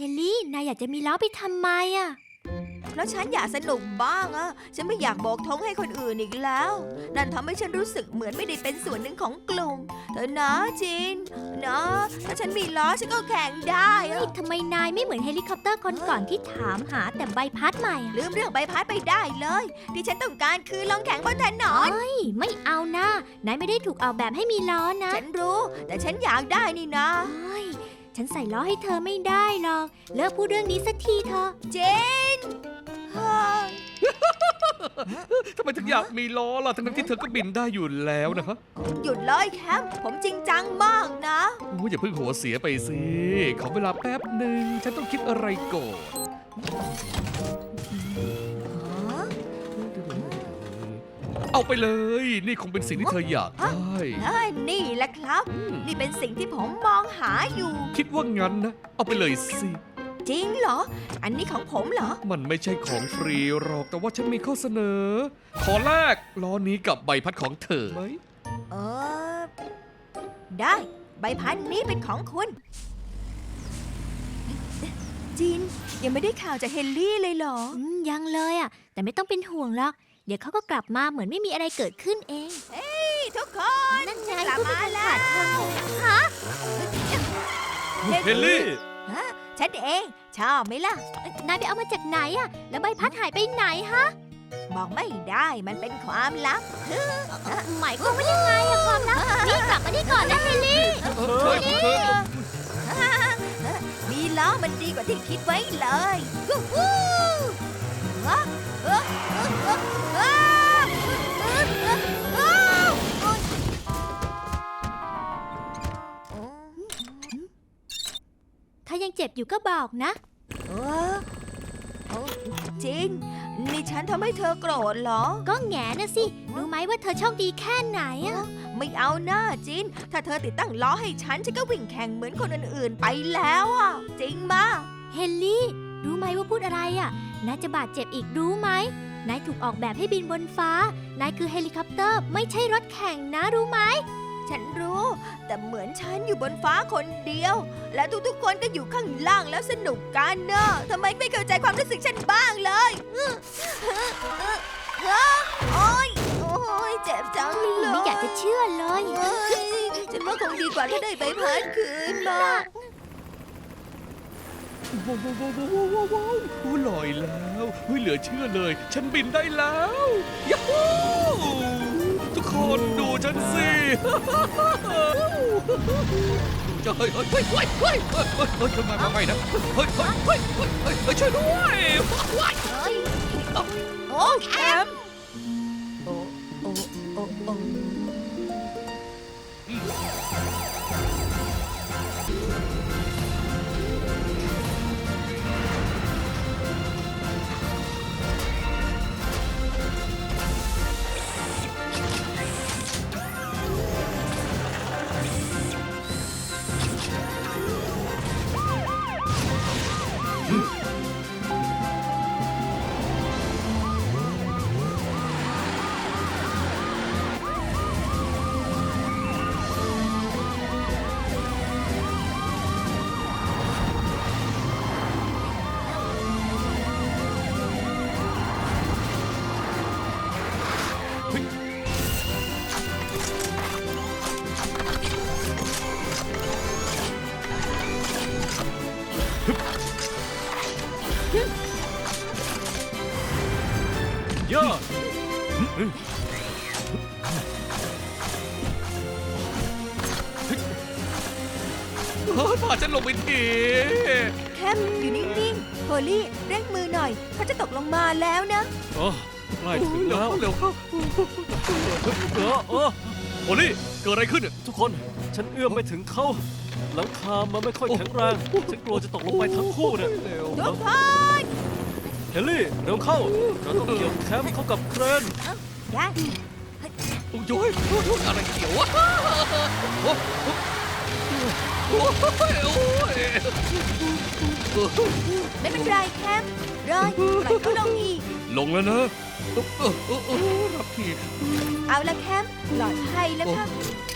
เฮลลี่ นายอยากจะมีล้อไปทำไมอะเพราะฉันอยากสนุกบ้างอะฉันไม่อยากโบกธงให้คนอื่นอีกแล้ว นั่นทำให้ฉันรู้สึกเหมือนไม่ได้เป็นส่วนหนึ่งของกลุ่ม เธอนะจิน นะ ถ้าฉันมีล้อฉันก็แข่งได้อะเฮ้ยทำไมนายไม่เหมือนเฮลิคอปเตอร์คนก่อนที่ถามหาแต่ใบพัดใหม่อะลืมเรื่องใบพัดไปได้เลย ที่ฉันต้องการคือลองแข่งบนถนนเฮ้ยไม่เอานะนายไม่ได้ถูกออกแบบให้มีล้อนะฉันรู้ แต่ฉันอยากได้นี่นะเฮ้ย ฉันใส่ล้อให้เธอไม่ได้หรอก เลิกพูดเรื่องนี้สักทีเถอะเจนเฮ้ยทำไมถึงอยากมีล้อล่ะ ทั้งๆที่เธอก็บินได้อยู่แล้วนะฮะหยุดเลยแคมผมจริงจังมากนะ โอ้ยอย่าเพิ่งหัวเสียไปสิ ขอเวลาแป๊บหนึ่ง ฉันต้องคิดอะไรก่อน เอาไปเลย นี่คงเป็นสิ่งที่เธออยากได้ เอ้ยนี่แหละครับ นี่เป็นสิ่งที่ผมมองหาอยู่ คิดว่างั้นนะ เอาไปเลยสิ จริงเหรอ อันนี้ของผมเหรอ มันไม่ใช่ของฟรีหรอก แต่ว่าฉันมีข้อเสนอ ขอแลกล้อนี้กับใบพัดของเธอไหมเออ ได้ ใบพัดนี้เป็นของคุณ จินยังไม่ได้ข่าวจากเฮนรี่เลยเหรอ อืมยังเลยอะแต่ไม่ต้องเป็นห่วงหรอก เดี๋ยวเขาก็กลับมาเหมือนไม่มีอะไรเกิดขึ้นเอง นี่ทุกคนนั่นไงกลับมาแล้วฮะเฮนลี่ฮะฉันเอง ชอบไหมล่ะนายไปเอามาจากไหนอะแล้วใบพัดหายไปไหนฮะ บอกไม่ได้มันเป็นความลับ หมายความว่ายังไงอะความลับนี่กลับมานี่ก่อนนะเฮลลี่ เฮ้ยเฮ้ยมีล้อมันดีกว่าที่คิดไว้เลยวู้ฮู้ว้า ถ้ายังเจ็บอยู่ก็บอกนะ เออโอ้จริง นี่ฉันทำให้เธอโกรธเหรอ ก็แหงนะสิ รู้ไหมว่าเธอโชคดีแค่ไหนอะไม่เอาหน้าจิน ถ้าเธอติดตั้งล้อให้ฉัน ฉันก็วิ่งแข่งเหมือนคนอื่นๆไปแล้วอะ จริงมา เฮลลี่ รู้ไหมว่าพูดอะไรอะ นายจะบาดเจ็บอีกรู้ไหม นายถูกออกแบบให้บินบนฟ้า นายคือเฮลิคอปเตอร์ไม่ใช่รถแข่งนะรู้ไหม ฉันรู้ แต่เหมือนฉันอยู่บนฟ้าคนเดียว และทุกๆคนก็อยู่ข้างล่างแล้วสนุกกันเนอะทำไมไม่เข้าใจความรู้สึกฉันบ้างเลยอื้อเฮ้อโอ๊ยโอ๊ยเจ็บจังเลยไม่อยากจะเชื่อเลยเฮ้ยฉันว่าคงดีกว่าถ้าได้ใบพัดคืนมา ว้าวว้าวว้าวว้าวว้าวว้าวลอยแล้วเฮ้ยเหลือเชื่อเลย ฉันบินได้แล้วยัฮทุกคนดูฉันสิจะเฮ้ยเฮ้ยเฮ้ยเฮ้ยเฮ้ยเฮ้ยเฮ้ยมาไม่นะเฮ้ยเฮ้ยเฮ้ยเฮ้ยเฮ้ยช่วยว้าวยโอ้แอมโอ้โอ้โอ้โอ้ เฮ้ยพาฉันลงไปทีแคมอยู่นิ่งๆโฮลี่เร่งมือหน่อยเขาจะตกลงมาแล้วนะเออใกล้ถึงเร็แล้วเข้าเร็วเข้าเออเออโอลี่เกิดอะไรขึ้นเนี่ยทุกคนฉันเอื้อมไม่ถึงเขาหลังคามันไม่ค่อยแข็งแรง ฉันกลัวจะตกลงไปทั้งคู่เนี่ย ทุกคน เฮลลี่เร็วเข้า เราต้องเกี่ยวแคมป์เข้ากับเครนได้โอ้ยโอ้ยโอ้ยอะไรเกี่ยววะโอ้ยโอ้ยโอ้ยโอ้ยไม่เป็นไรแคมเลยปล่อยเขาลงอีก ลงแล้วนะเออเออเออเออรับทีเอาละแคมปลอดภัยแล้วค่ะ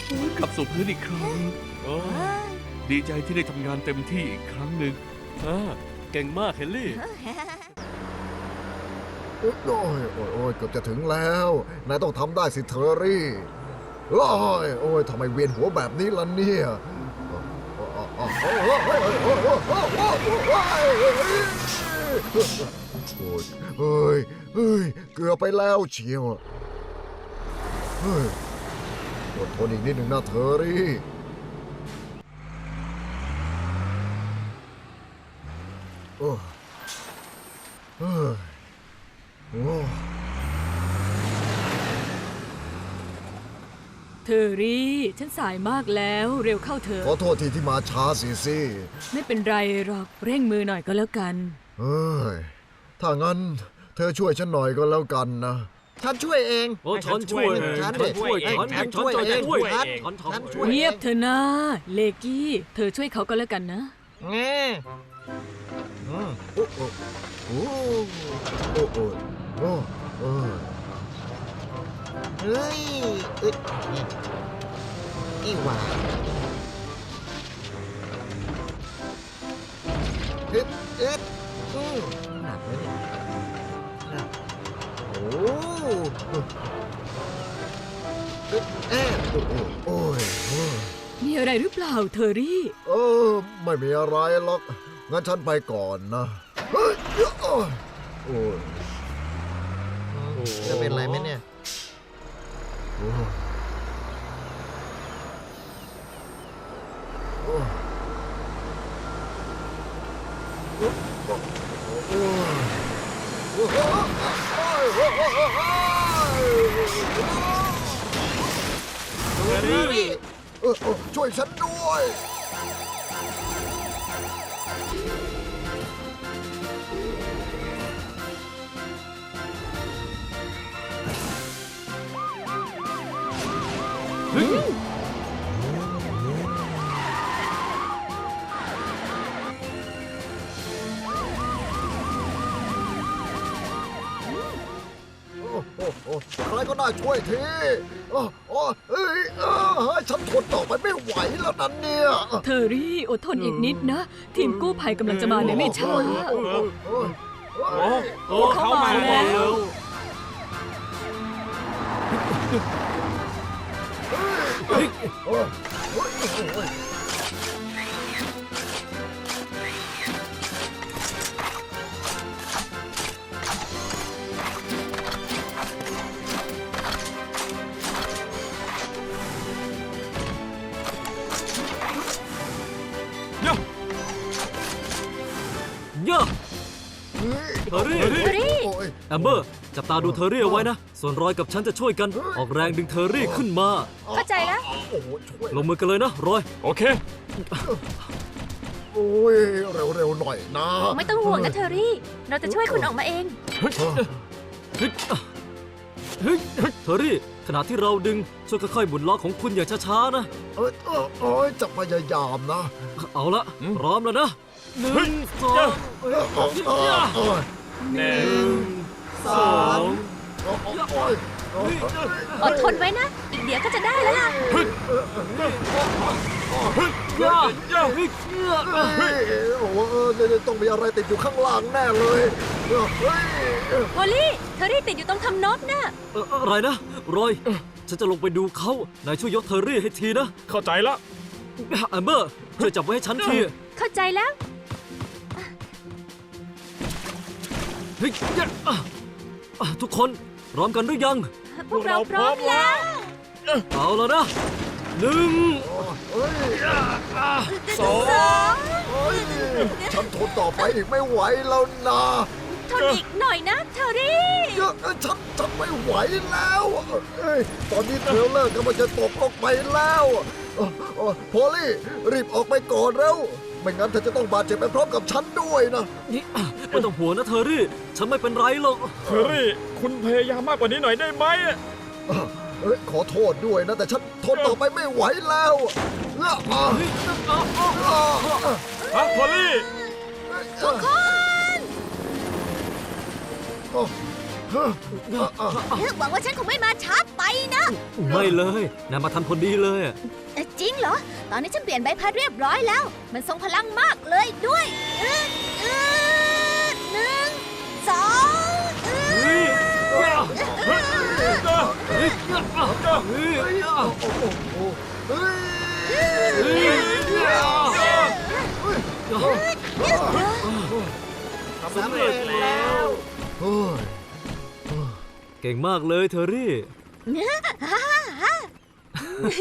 โอ้ยกลับสู่พื้นอีกครั้งเออเฮ้ยดีใจที่ได้ทำงานเต็มที่อีกครั้งหนึ่งอ่าเก่งมากเฮนรี่ โอ้ยโอ้ยโอ้ยเกือบจะถึงแล้ว นายต้องทำได้สิเทอรี่โอ้ยโอ้ยทำไมเวียนหัวแบบนี้ล่ะเนี่ยโอ้ยเฮ้ยเฮ้ย เกือบไปแล้วเชียวเฮ้ยอดทนอีกนิดหนึ่งนะเทอรี่โอ้เฮ้ย เทอรี่ ฉันสายมากแล้วเร็วเข้าเถอะขอโทษทีที่มาช้าสิสิไม่เป็นไรหรอกเร่งมือหน่อยก็แล้วกัน เอ้ย ถ้างั้น เธอช่วยฉันหน่อยก็แล้วกันนะ ฉันช่วยเอง โอ้ฉันช่วยฉันฉันช่วยเองฉันฉันฉันช่วยจะเองช่วยฉันฉันฉันทำช่วยเงียบเถอะนะเลกี้ เธอช่วยเขาก็แล้วกันนะแง่อืมโอ้โอ้โอ้โอ้ โอ้โอ้โอ้เฮ้ยเอ้ยอีหว่าเอ็ดเอ็ดอืมหนักเลยเนี่ยหนักโอ้เอ็ดเอ็ดโอ้โอ้โอ้ยโอ้ยมีอะไรหรือเปล่าเทอรี่ เออ ไม่มีอะไรหรอก งั้นฉันไปก่อนนะ เฮ้ยเดี๋ยวโอ้ยโอ้ย จะเป็นอะไรไหมเนี่ยช่วยฉันด้วย โอ้โอ้ใครก็ได้ช่วยทีโอ้โอ้เอ้ยเอ้ยฉันทนต่อไปไม่ไหวแล้วนั่นเนี่ยเทอรี่อดทนอีกนิดนะ ทีมกู้ภัยกำลังจะมาในไม่ช้า โอ้โอ้โอ้โอ้เขามาแล้วโอ้โอ้โอ้เเฮ้ยเทอรี่เทอรี่โอ้ยแอมเบอร์จับตาดูเทอรี่เอาไว้นะ ส่วนรอยกับฉันจะช่วยกัน ออกแรงดึงเทอรี่ขึ้นมา เข้าใจแล้ว โอ้โหช่วยลงมือกันเลยนะรอย โอเค โอ้ยเร็วๆหน่อยนะไม่ต้องห่วงนะเทอรี่ เราจะช่วยคุณออกมาเองเฮ้ยเฮ้ยเทอรี่ ขณะที่เราดึง ช่วยค่อยๆหมุนล้อของคุณอย่างช้าๆนะ เอ้ยเอ้ยเอ้ยจะพยายามนะเอาละพร้อมแล้วนะหนึ่งสองเอ้ยเอ้ยเอ้ยเอ้ย หนึ่งสองโอ้ยโอ้ยโอ้ยอดทนไว้นะ อีกเดี๋ยวก็จะได้แล้วล่ะย่าย่าเฮ้ยโอ้โหเออเดี๋ยวต้องมีอะไรติดอยู่ข้างล่างแน่เลยเฮ้ยโพลี่เทอรี่ติดอยู่ตรงทำนบน่ะเอ่ออะไรนะ รอย ฉันจะลงไปดูเขานายช่วยยกเทอรี่ให้ทีนะ เข้าใจละแอมเบอร์ช่วยจับไว้ให้ฉันที เข้าใจแล้ว ฮ้ยย่าอะอะทุกคนพร้อมกันหรือยัง พวกเราพร้อมแล้ว เอาแล้วนะหนึ่งเฮ้ยสองเฮ้ยฉันทนต่อไปอีกไม่ไหวแล้วนะทนอีกหน่อยนะเทอรี่ เยอะฉันฉันไม่ไหวแล้วเอ้ยตอนนี้เทรลเลอร์กำลังจะตกลงไปแล้วเอ่อเอ่อโพลี่รีบออกไปก่อนแล้ว ไม่งั้นเธอจะต้องบาดเจ็บไปพร้อมกับฉันด้วยนะ นี่อะไม่ต้องห่วงนะเทอรี่ ฉันไม่เป็นไรหรอก เทอรี่ คุณพยายามมากกว่านี้หน่อยได้ไหมเอ้ยขอโทษด้วยนะแต่ฉันทนต่อไปไม่ไหวแล้วอะอะอะอะฮะพอลลี่ทุกคนอะอะหวังว่าฉันคงไม่มาช้าไปนะ ไม่เลยนายมาทันพอดีเลยเอ่อ จจริงเหรอ ตอนนี้ฉันเปลี่ยนใบพัดเรียบร้อยแล้ว มันทรงพลังมากเลยด้วยอืดอืดหนึ่งสองอืดเฮ้ยเฮ้ยเฮ้ยเฮ้ยเฮ้ยสำเร็จแล้ว โอ้ยเก่งมากเลยเทอรี่ โอ้ย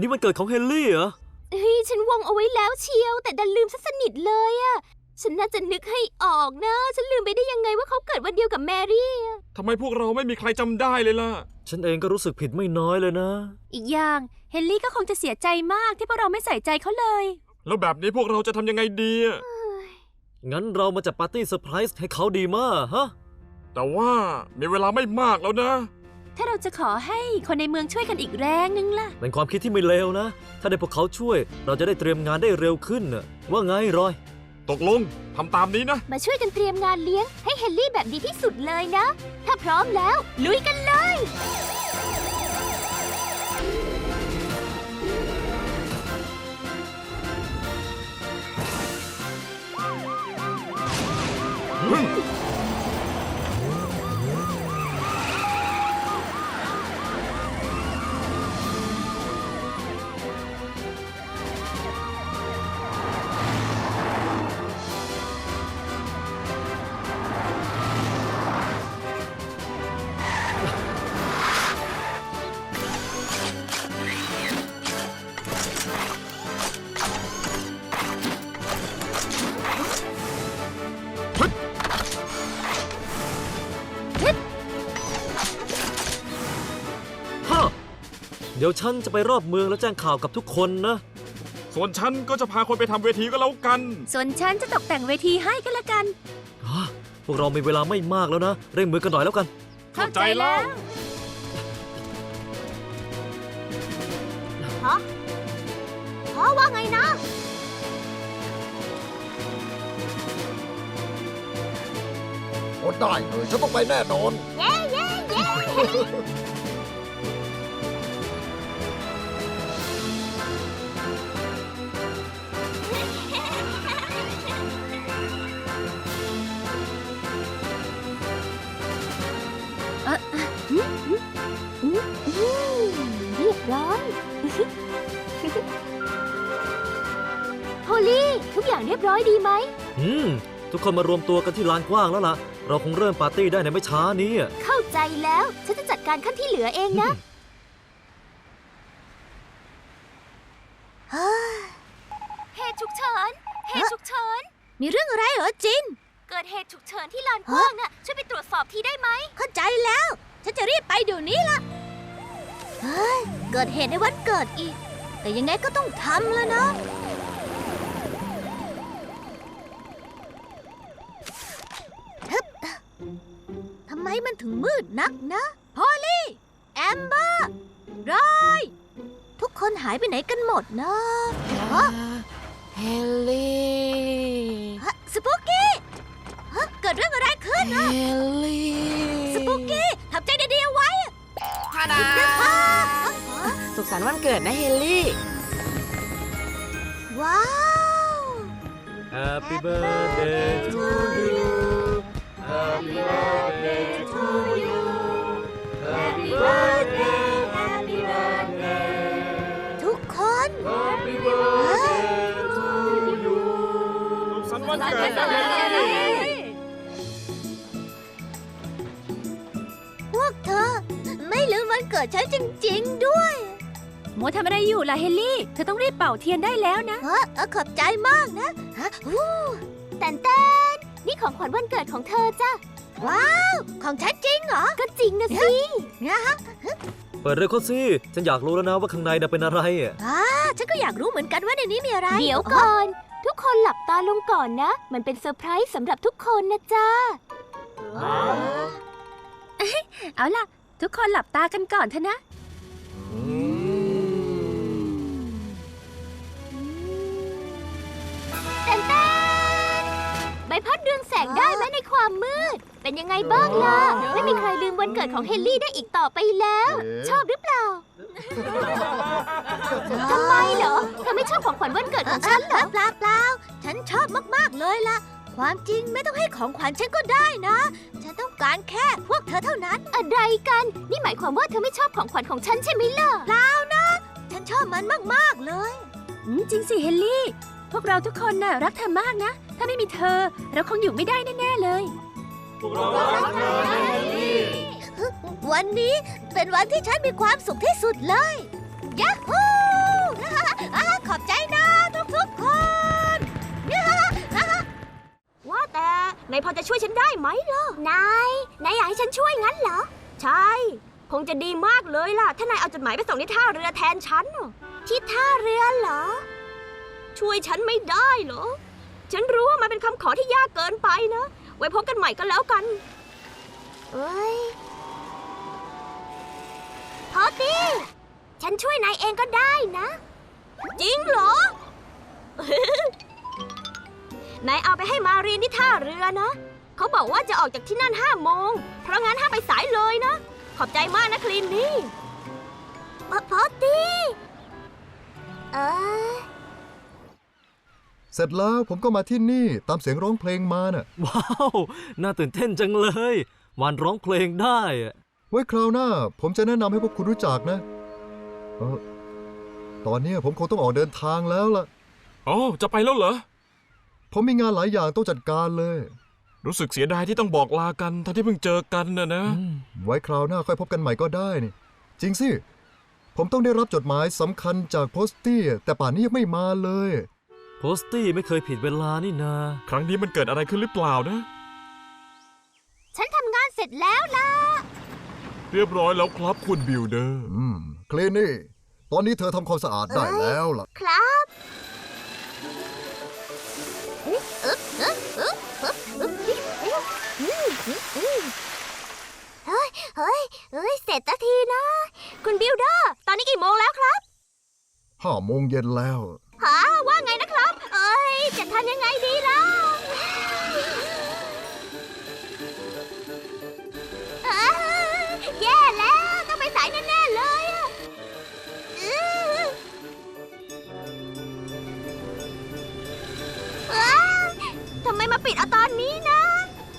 นี่มันเกิดของเฮนรี่เหรอ เฮ้ยฉันวงเอาไว้แล้วเชียว แต่ดันลืมซะสนิทเลยอะฉันน่าจะนึกให้ออกนะ ฉันลืมไปได้ยังไงว่าเขาเกิดวันเดียวกับแมรี่อะทำไมพวกเราไม่มีใครจำได้เลยล่ะ ฉันเองก็รู้สึกผิดไม่น้อยเลยนะ อีกอย่างเฮนรี่ก็คงจะเสียใจมากที่พวกเราไม่ใส่ใจเขาเลย แล้วแบบนี้พวกเราจะทำยังไงดีอะงั้นเรามาจัดปาร์ตี้เซอร์ไพรส์ให้เขาดีมากฮะ แต่ว่ามีเวลาไม่มากแล้วนะ ถ้าเราจะขอให้คนในเมืองช่วยกันอีกแรงนึงล่ะ เป็นความคิดที่ไม่เลวนะ ถ้าได้พวกเขาช่วย เราจะได้เตรียมงานได้เร็วขึ้นน่ะว่าไงรอย ตกลงทำตามนี้นะ มาช่วยกันเตรียมงานเลี้ยงให้เฮนรี่แบบดีที่สุดเลยนะ ถ้าพร้อมแล้ว ลุยกันเลยฮ เดี๋ยวฉันจะไปรอบเมืองแล้วแจ้งข่าวกับทุกคนนะ ส่วนฉันก็จะพาคนไปทำเวทีก็แล้วกัน ส่วนฉันจะตกแต่งเวทีให้ก็แล้วกันฮะพวกเรามีเวลาไม่มากแล้วนะ เร่งมือกันหน่อยแล้วกัน เข้าใจแล้วเพราะว่าไงนะโอ้ได้เลยฉันต้องไปแน่นอน เอย่างเรียบร้อยดีไหม อืม ทุกคนมารวมตัวกันที่ลานกว้างแล้วล่ะ เราคงเริ่มปาร์ตี้ได้ในไม่ช้านี้อะเข้าใจแล้ว ฉันจะจัดการขั้นที่เหลือเองนะเหตุฉุกเฉิน เหตุฉุกเฉิน มีเรื่องอะไรเหรอจิน เกิดเหตุฉุกเฉินที่ลานกว้างน่ะ ช่วยไปตรวจสอบทีได้ไหม เข้าใจแล้ว ฉันจะรีบไปเดี๋ยวนี้ละเฮ้ย เกิดเหตุในวันเกิดอีก แต่ยังไงก็ต้องทำแล้วนะ ฮึบทำไมมันถึงมืดนักนะ พอลลี่ แอมเบอร์รอยทุกคนหายไปไหนกันหมดนะฮะเฮลลี่ฮะสปุกกี้ฮะเกิดเรื่องอะไรขึ้นเฮนะ ลลี่สปุกกี้ทำใจดีๆเอาไว้ฮาดาสุขสันต์วันเกิดนะเฮลลี่ ว้าว Happy birthday to you Happy birthday to you Happy birthday Happy birthday ทุกคน Happy birthday to you สุขสันต์วันเกิดนะเฮนรี่พวกเธอ ไม่ลืมวันเกิดฉันจริง ๆ ด้วยโมทำอะไรอยู่ล่ะเฮนรี่ เธอต้องรีบเป่าเทียนได้แล้วนะฮะเออขอบใจมากนะฮะวู้แตนแตน นี่ของขวัญวันเกิดของเธอจ้ะ ว้าว ของฉันจริงเหรอ ก็จริงนะสินะฮะเปิดเร็วเข้าสิ ฉันอยากรู้แล้วนะว่าข้างในน่ะเป็นอะไรอะอ่าฉันก็อยากรู้เหมือนกันว่าในนี้มีอะไรเดี๋ยวก่อน ทุกคนหลับตาลงก่อนนะ มันเป็นเซอร์ไพรส์สำหรับทุกคนนะจ๊ะเอาล่ะ ทุกคนหลับตากันก่อนเถอะนะแต พัดเรืองแสงได้ไหมในความมืด เป็นยังไงบ้างล่ะ ไม่มีใครลืมวันเกิดของเฮนรี่ได้อีกต่อไปแล้ว ชอบหรือเปล่านทำไมเหรอเธอไม่ชอบของขวัญวันเกิดของฉันเหรอเปล่าเปล่าฉันชอบมากๆเลยล่ะ ความจริงไม่ต้องให้ของขวัญฉันก็ได้นะ ฉันต้องการแค่พวกเธอเท่านั้น อะไรกัน นี่หมายความว่าเธอไม่ชอบของขวัญของฉันใช่ไหมล่ะฉันชอบมันมากๆเลยจริงสิเฮลลี่ พวกเราทุกคนน่ะรักเธอมากนะ ถ้าไม่มีเธอ เราคงอยู่ไม่ได้แน่ๆเลยวันนี้เป็นวันที่ฉันมีความสุขที่สุดเลยยะฮูอ่าขอบใจนะทุกๆคนว่าแต่นายพอจะช่วยฉันได้ไหมล่ะ นายนายอยากให้ฉันช่วยงั้นเหรอ ใช่ คงจะดีมากเลยล่ะ ถ้านายเอาจดหมายไปส่งที่ท่าเรือแทนฉันน่ะที่ท่าเรือเหรอ ช่วยฉันไม่ได้เหรอ ฉันรู้ว่ามันเป็นคำขอที่ยากเกินไปนะ ไว้พบกันใหม่ก็แล้วกัน เอ้ยพอตี้ฉันช่วยนายเองก็ได้นะ จริงเหรอ นายเอาไปให้มาเรียนที่ท่าเรือนะ เขาบอกว่าจะออกจากที่นั่นห้าโมง เพราะงั้นห้ามไปสายเลยนะ ขอบใจมากนะคลินนี่ พอตี้ เออ เสร็จแล้วผมก็มาที่นี่ตามเสียงร้องเพลงมาน่ะ ว้าว น่าตื่นเต้นจังเลยวานร้องเพลงได้อะไว้คราวหน้า ผมจะแนะนำให้พวกคุณรู้จักนะเออตอนเนี้ยผมคงต้องออกเดินทางแล้วล่ะ อ๋อ จะไปแล้วเหรอ ผมมีงานหลายอย่างต้องจัดการเลย รู้สึกเสียดายที่ต้องบอกลากันทั้งที่เพิ่งเจอกันนะนะอืมไว้คราวหน้าค่อยพบกันใหม่ก็ได้นี่ จริงสิ ผมต้องได้รับจดหมายสำคัญจากโพสตี้แต่ป่านนี้ยังไม่มาเลย โพสตี้ไม่เคยผิดเวลานี่นา ครั้งนี้มันเกิดอะไรขึ้นหรือเปล่านะ ฉันทำงานเสร็จแล้วล่ะ เรียบร้อยแล้วครับคุณบิลเดอร์ อืมคลีนนี่ ตอนนี้เธอทำความสะอาดได้แล้วล่ะ ครับเฮ้ยเฮ้ยเฮ้ย เสร็จสักทีนะ คุณบิลเดอร์ ตอนนี้กี่โมงแล้วครับ ห้าโมงเย็นแล้ว หาว่าไงนะครับ เอ้ย จะทำยังไงดีล่ะอ้าแย่แล้ว ต้องไปสายแน่ๆเลยอะอื้ออ้าทำไมมาปิดเอาตอนนี้นะ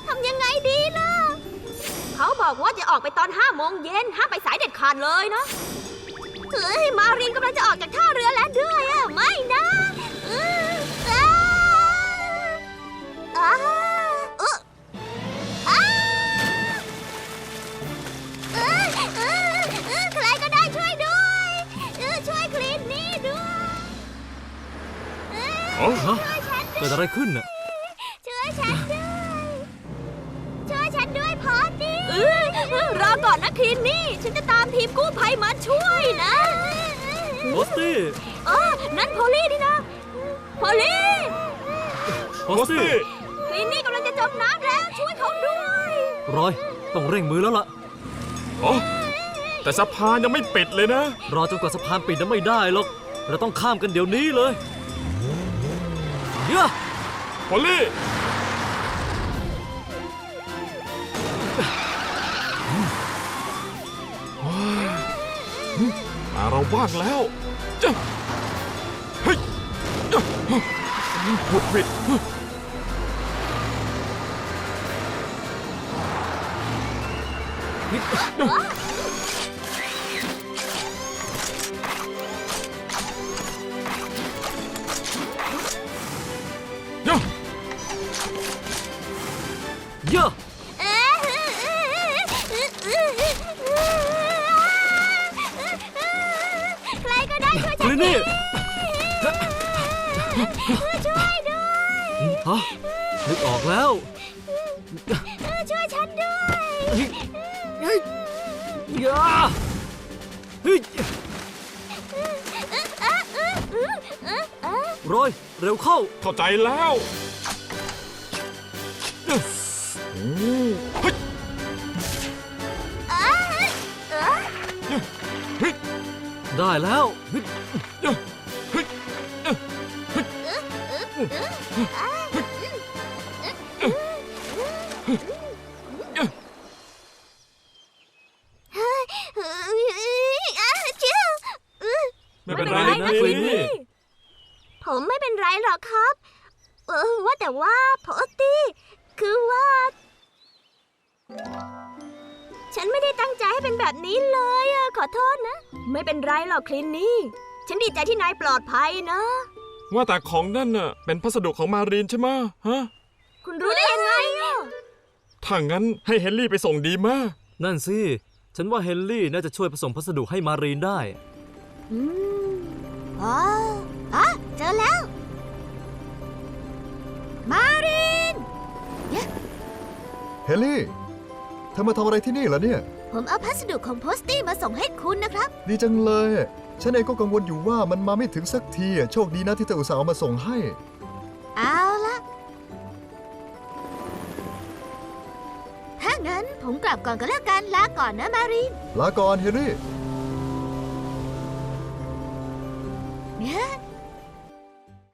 ทำยังไงดีล่ะ เขาบอกว่าจะออกไปตอนห้าโมงเย็นห้ามไปสายเด็ดขาดเลยนะ เฮ้ย มารินกำลังจะออกจากท่าเรือแล้วด้วยอะ อ๋อแต่สะพานยังไม่ปิดเลยนะ รอจนกว่าสะพานปิดนั้นไม่ได้หรอก เราต้องข้ามกันเดี๋ยวนี้เลยเยอะพอลลี่ มาเราว่างแล้วจ้ะเฮ้ยจ้ะหวุดหวิด ย่ะเยอะใครก็ได้ช่วยคฉันลินนี่ช่วยด้วยฮะนึกออกแล้ว ช่วยฉันด้วยเฮ้ ยยาเฮ้ยรอย เร็วเข้า เข้าใจแล้วเฮ้ยได้แล้วเฮ้ยเจ้า ไม่เป็นไรหรอกคลินนี่ ฉันดีใจที่นายปลอดภัยนะ ว่าแต่ของนั่นน่ะ เป็นพัสดุของมารีนใช่ไหมะฮะ คุณรู้ได้ยังไงอะถ้างั้นให้เฮนรี่ไปส่งดีมากนั่นสิ ฉันว่าเฮนรี่น่าจะช่วยผสมพัสดุให้มารีนได้ อืมอ๋ออะเจอแล้ว มาริน เฮลลี่ เธอมาทำอะไรที่นี่เหรอเนี่ย ผมเอาพัสดุของโพสตี้มาส่งให้คุณนะครับ ดีจังเลย ฉันเองก็กังวลอยู่ว่ามันมาไม่ถึงสักทีอะโชคดีนะที่เธออุตส่าห์เอามาส่งให้ เอาละถ้างั้นผมกลับก่อนก็แล้วกันลาก่อนนะมารินลาก่อนเฮลลี่ เนี่ย